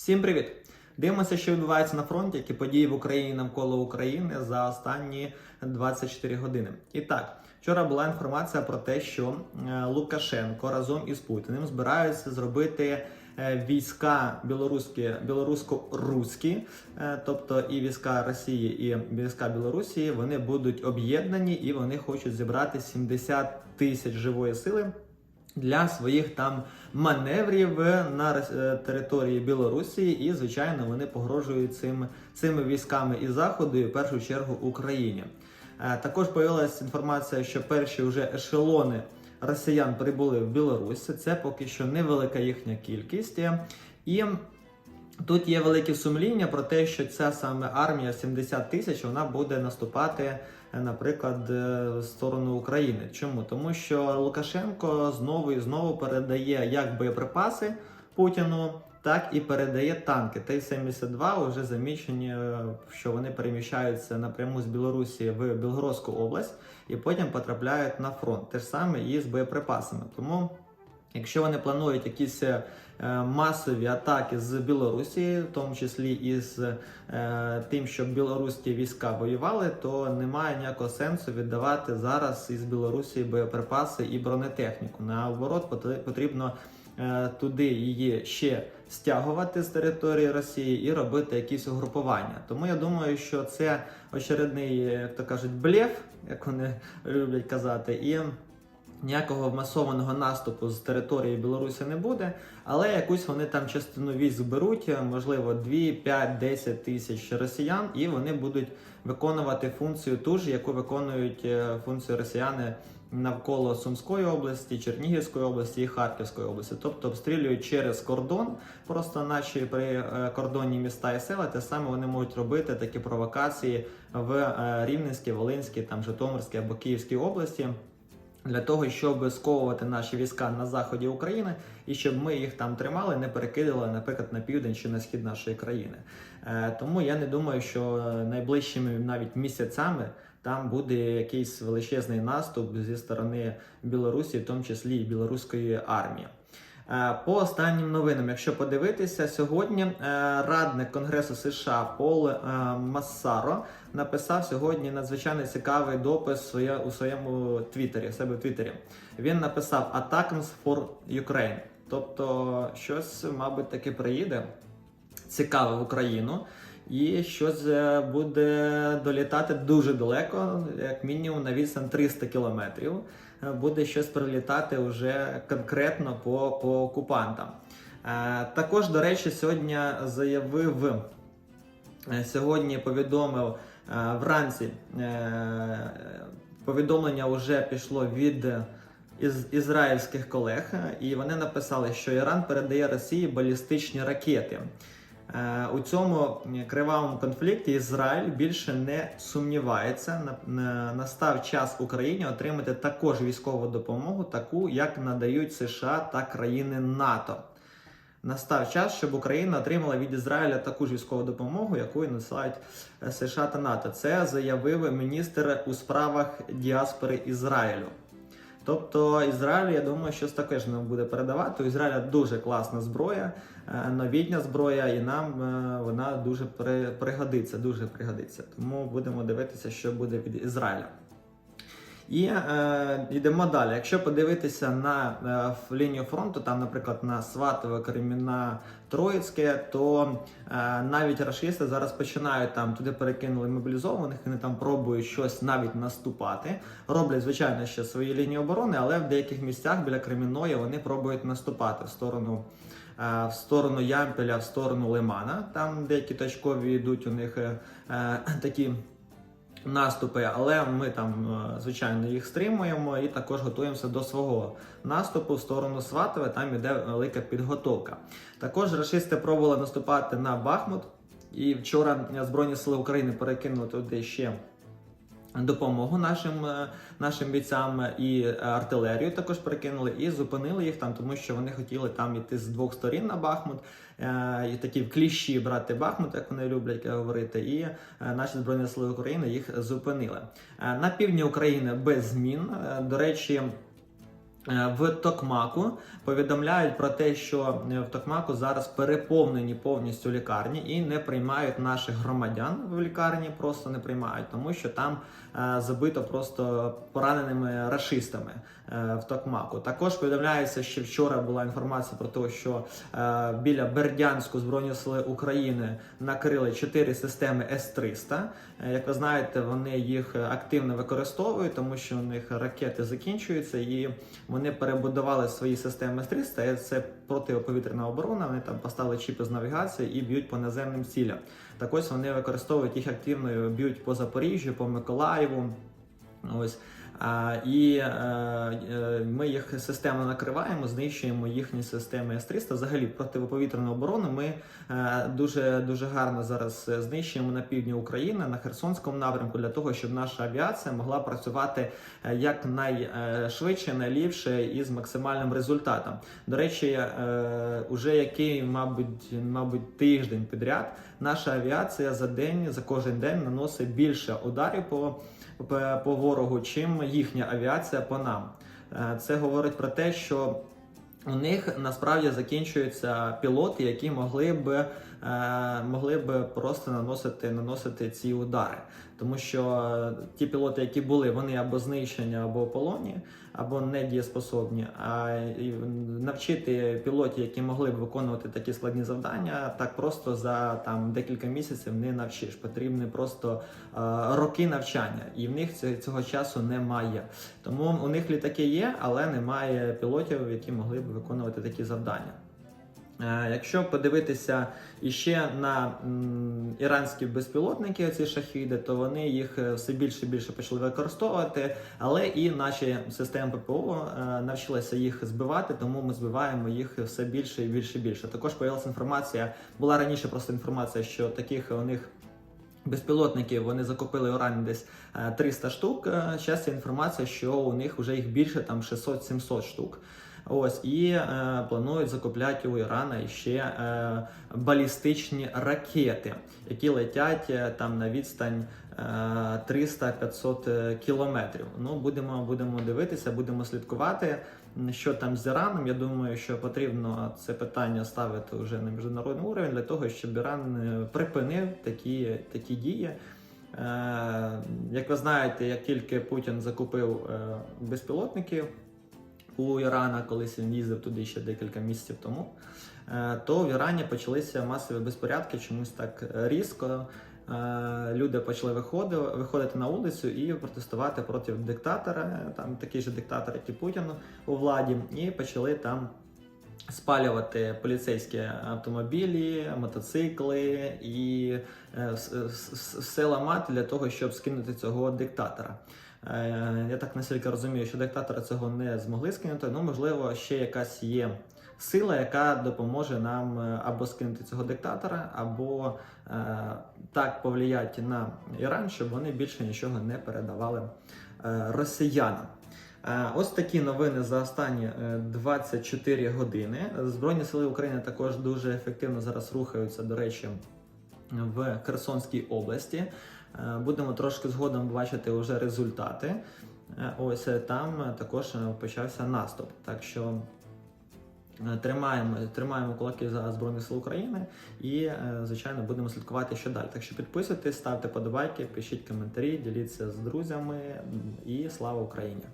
Всім привіт! Дивимося, що відбувається на фронті, які події в Україні навколо України за останні 24 години. І так, вчора була інформація про те, що е, Лукашенко разом із Путіним збираються зробити е, війська білоруські, білорусько-руські, е, тобто і війська Росії, і війська Білорусі, вони будуть об'єднані і вони хочуть зібрати 70 тисяч живої сили для своїх там маневрів на е, території Білорусі, і звичайно вони погрожують цим цими військами і заходу, і в першу чергу Україні. Е, Також появилася інформація, що перші вже ешелони росіян прибули в Білорусь. Це поки що невелика їхня кількість. І Тут є велике сумління про те, що ця саме армія 70 тисяч вона буде наступати, е, наприклад, е, в сторону України. Чому? Тому що Лукашенко знову і знову передає як боєприпаси Путіну, так і передає танки. Т-72 вже замічені, е, що вони переміщаються напряму з Білорусі в Білгородську область і потім потрапляють на фронт. Те ж саме і з боєприпасами. Тому. Якщо вони планують якісь е, масові атаки з Білорусі, в тому числі із е, тим, щоб білоруські війська воювали, то немає ніякого сенсу віддавати зараз із Білорусі боєприпаси і бронетехніку. Наоборот, пот- потрібно е, туди її ще стягувати з території Росії і робити якісь угрупування. Тому я думаю, що це очередний, як то кажуть, блеф, як вони люблять казати, і. Ніякого масованого наступу з території Білорусі не буде, але якусь вони там частину військ беруть, можливо, 2, 5, 10 тисяч росіян, і вони будуть виконувати функцію ту ж, яку виконують е, функцію росіяни навколо Сумської області, Чернігівської області і Харківської області, тобто обстрілюють через кордон, просто наші прикордонні міста і села. Те саме вони можуть робити такі провокації в е, Рівненській, Волинській, там Житомирській або Київській області для того, щоб сковувати наші війська на заході України і щоб ми їх там тримали, не перекидали, наприклад, на південь чи на схід нашої країни. Е, тому я не думаю, що найближчими навіть місяцями там буде якийсь величезний наступ зі сторони Білорусі, в тому числі і білоруської армії. Е, По останнім новинам, якщо подивитися, сьогодні е, радник Конгресу США Пол е, Массаро написав сьогодні надзвичайно цікавий допис у своєму твіттері, в себе в твіттері. Він написав Attacks for Ukraine. Тобто, щось, мабуть, таки приїде цікаве в Україну. І щось буде долітати дуже далеко, як мінімум на відстань 300 кілометрів. Буде щось прилітати вже конкретно по, по окупантам. Е, Також, до речі, сьогодні заявив, е, сьогодні повідомив е, вранці. Повідомлення вже пішло від із ізраїльських колег, і вони написали, що Іран передає Росії балістичні ракети. Е, У цьому кривавому конфлікті Ізраїль більше не сумнівається. На- на- Настав час Україні отримати також військову допомогу, таку як надають США та країни НАТО. Настав час, щоб Україна отримала від Ізраїля таку ж військову допомогу, яку і насилають е, США та НАТО. Це заявив міністр у справах діаспори Ізраїлю. Тобто Ізраїль, я думаю, щось таке ж нам буде передавати. У Ізраїля дуже класна зброя, е, новітня зброя, і нам е, вона дуже при- пригодиться, дуже пригодиться. Тому будемо дивитися, що буде від Ізраїля. І е, йдемо далі. Якщо подивитися на е, лінію фронту, там, наприклад, на Сватове, Креміна, Троїцьке, то е, навіть рашисти зараз починають там туди перекинули мобілізованих, вони там пробують щось навіть наступати. Роблять, звичайно, ще свої лінії оборони, але в деяких місцях біля Креміної вони пробують наступати в сторону. е, В сторону Ямпеля, в сторону Лимана. Там деякі точкові йдуть у них е, е, такі наступи, але ми там, е, звичайно, їх стримуємо і також готуємося до свого наступу в сторону Сватове. Там іде велика підготовка. Також рашисти пробували наступати на Бахмут, і вчора Збройні Сили України перекинули туди ще. Допомогу нашим е, нашим бійцям і артилерію також перекинули і зупинили їх там, тому що вони хотіли там іти з двох сторін на Бахмут, е, і такі в кліщі брати Бахмут, як вони люблять говорити. І е, наші збройні сили України їх зупинили. На півдні України без змін. До речі. Е, В Токмаку повідомляють про те, що е, в Токмаку зараз переповнені повністю лікарні і не приймають наших громадян в лікарні, просто не приймають, тому що там е, забито просто пораненими рашистами е, в Токмаку. Також повідомляється, що вчора була інформація про те, що біля Бердянську Збройні сили України накрили чотири системи С-300. Е, Як ви знаєте, вони їх активно використовують, тому що у них ракети закінчуються і вони перебудували свої системи С-300. Це протиповітряна оборона. Вони там поставили чіпи з навігації і б'ють по наземним цілям. Так ось вони використовують їх активно, б'ють по Запоріжжю, по Миколаєву. Ось. І е, е, ми їх системно накриваємо, знищуємо їхні системи С-300. Взагалі протиповітряну оборону ми е, дуже дуже гарно зараз знищуємо на півдні України на Херсонському напрямку для того, щоб наша авіація могла працювати е, якнайшвидше, найліпше і з максимальним результатом. До речі, уже який, мабуть, мабуть, тиждень підряд наша авіація за день за кожен день наносить більше ударів по по- ворогу, чим їхня авіація по нам. Е, Це говорить про те, що у них насправді закінчуються пілоти, які могли б могли б просто наносити наносити ці удари. Тому що е, ті пілоти, які були, вони або знищені, або полоні, або недієспособні. А навчити пілотів, які могли б виконувати такі складні завдання, так просто за там декілька місяців не навчиш. Потрібні просто е, роки навчання, і в них цього часу немає. Тому у них літаки є, але немає пілотів, які могли б виконувати такі завдання. Е, Якщо подивитися іще на іранські безпілотники, ці шахіди, то вони їх е, все більше і більше почали використовувати, але і наші системи ППО е, навчилися їх збивати, тому ми збиваємо їх все більше і більше і більше. Також появилася інформація, була раніше просто інформація, що таких у них. Безпілотників вони закупили у Ірані десь е, 300 штук. Зараз є інформація, що у них вже їх більше там 600-700 штук. Ось і е, планують закупляти у Ірана ще е, балістичні ракети, які летять е, там на відстань е, 300-500 кілометрів. Ну будемо, будемо дивитися, будемо слідкувати. Що там з Іраном? Я думаю, що потрібно це питання ставити вже на міжнародний уровень для того, щоб Іран е, припинив такі, такі дії. Е, Як ви знаєте, як тільки Путін закупив е, безпілотників у Ірана, колись він їздив туди ще декілька місяців тому, е, то в Ірані почалися масові безпорядки, чомусь так е, різко. Е, Люди почали виходити, виходити на вулицю і протестувати проти диктатора, там такий же диктатор, як і Путін у владі, і почали там спалювати поліцейські автомобілі, мотоцикли і е, все ламати для того, щоб скинути цього диктатора. Е, Я так наскільки розумію, що диктатора цього не змогли скинути. Ну, можливо, ще якась є сила, яка допоможе нам е, або скинути цього диктатора, або е, так повлияти на Іран, щоб вони більше нічого не передавали росіянам. Ось такі новини за останні е, 24 години. Збройні сили України також дуже ефективно зараз рухаються, до речі, в Херсонській області. Е, Будемо трошки згодом бачити вже результати. Е, Ось е, там також почався наступ. Так що тримаємо, тримаємо кулаки за Збройні Сили України і, звичайно, будемо слідкувати, що далі. Так що підписуйтесь, ставте подобайки, пишіть коментарі, діліться з друзями і слава Україні!